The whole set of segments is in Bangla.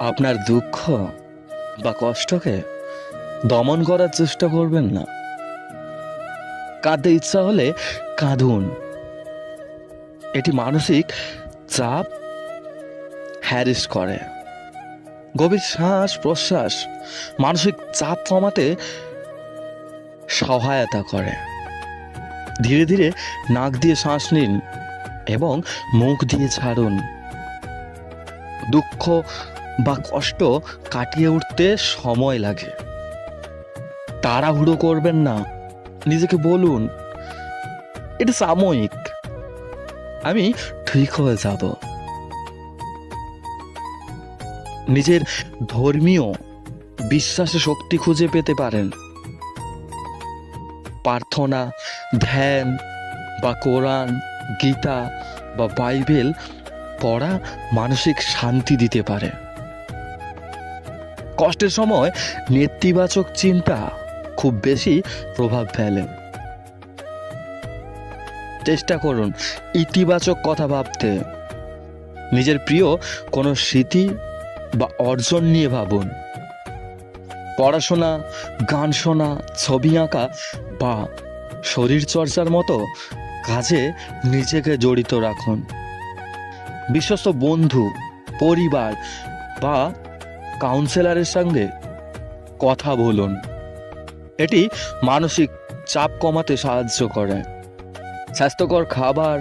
আপনার দুঃখ বা কষ্টকে দমন করার চেষ্টা করবেন না। কাঁদতে ইচ্ছা হলে কাঁদুন। এটি মানসিক চাপ হ্যারিস করে। গভীর শ্বাস প্রশ্বাস মানসিক চাপ কমাতে সহায়তা করে। ধীরে ধীরে নাক দিয়ে শ্বাস নিন এবং মুখ দিয়ে ছাড়ুন। দুঃখ বা কষ্ট কাটিয়ে উঠতে সময় লাগে। তাড়াহুড়ো করবেন না। নিজেকে বলুন, এটা সাময়িক। আমি ঠিক হয়ে যাব। নিজের ধর্মীয় বিশ্বাসে শক্তি খুঁজে পেতে পারেন। প্রার্থনা, ধ্যান বা কোরআন, গীতা বা বাইবেল পড়া মানসিক শান্তি দিতে পারে। কষ্টের সময় নেতিবাচক চিন্তা খুব বেশি প্রভাব ফেলে। চেষ্টা করুন ইতিবাচক কথা ভাবতে। নিজের প্রিয় কোনো স্মৃতি বা অর্জন নিয়ে ভাবুন। পড়াশোনা, গান শোনা, ছবি আঁকা বা শরীর চর্চার মতো কাজে নিজেকে জড়িত রাখুন। বিশ্বস্ত বন্ধু, পরিবার বা কাউন্সেলরের সঙ্গে কথা বলুন। এটি মানসিক চাপ কমাতে সাহায্য করে। স্বাস্থ্যকর খাবার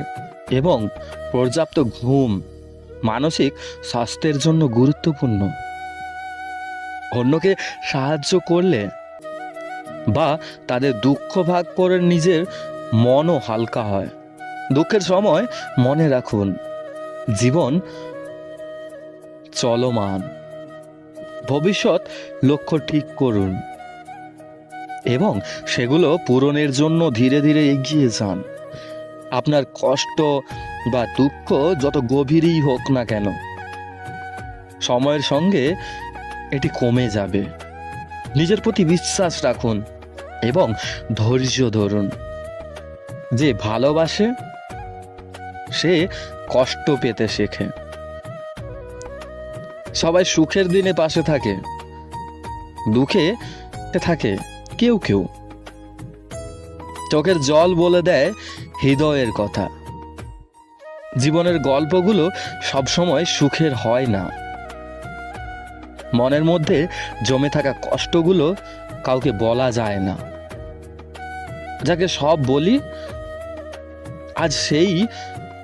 এবং পর্যাপ্ত ঘুম মানসিক স্বাস্থ্যের জন্য গুরুত্বপূর্ণ। অন্যকে সাহায্য করলে বা তাদের দুঃখ ভাগ করে নিজের মনও হালকা হয়। দুঃখের সময় মনে রাখুন, জীবন চলমান। ভবিষ্যৎ লক্ষ্য ঠিক করুন। এবং সেগুলো পূরণের জন্য ধীরে ধীরে এগিয়ে যান। আপনার কষ্ট বা দুঃখ যত গভীরই হোক না কেন, সময়ের সঙ্গে এটি কমে যাবে। নিজের প্রতি বিশ্বাস রাখুন এবং ধৈর্য ধরুন। যে ভালোবাসে, সে কষ্ট পেতে শেখে। সবাই সুখের দিনে পাশে থাকে। দুঃখে থাকে কেউ কেউ। চোখের জল বলে দেয় হৃদয়ের কথা। জীবনের গল্পগুলো সবসময় সুখের হয় না। মনের মধ্যে জমে থাকা কষ্টগুলো কাউকে বলা যায় না। যাকে সব বলি, আজ সেই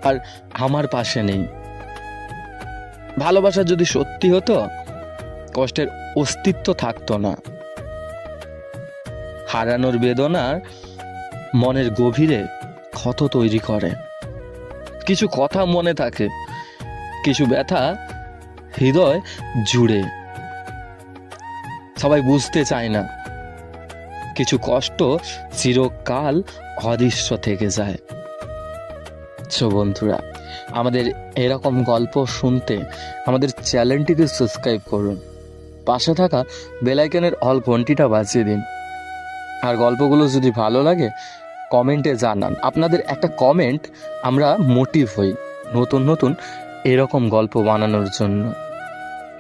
আর আমার পাশে নেই। ভালোবাসা যদি সত্যি হতো, কষ্টের অস্তিত্ব থাকতো না। হারানোর বেদনার মনের গভীরে ক্ষত তৈরি করে। কিছু কথা মনে থাকে, কিছু ব্যথা হৃদয় জুড়ে। সবাই বুঝতে চায় না, কিছু কষ্ট চিরকাল অদৃশ্য থেকে যায়। সো বন্ধুরা? আমাদের এরকম গল্প শুনতে আমাদের চ্যানেলটিকে সাবস্ক্রাইব করুন। পাশে থাকা বেলাইকনের অল ঘন্টিটা বাজিয়ে দিন। আর গল্পগুলো যদি ভালো লাগে কমেন্টে জানান। আপনাদের একটা কমেন্ট আমরা মোটিভ হই নতুন নতুন এরকম গল্প বানানোর জন্য।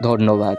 ধন্যবাদ।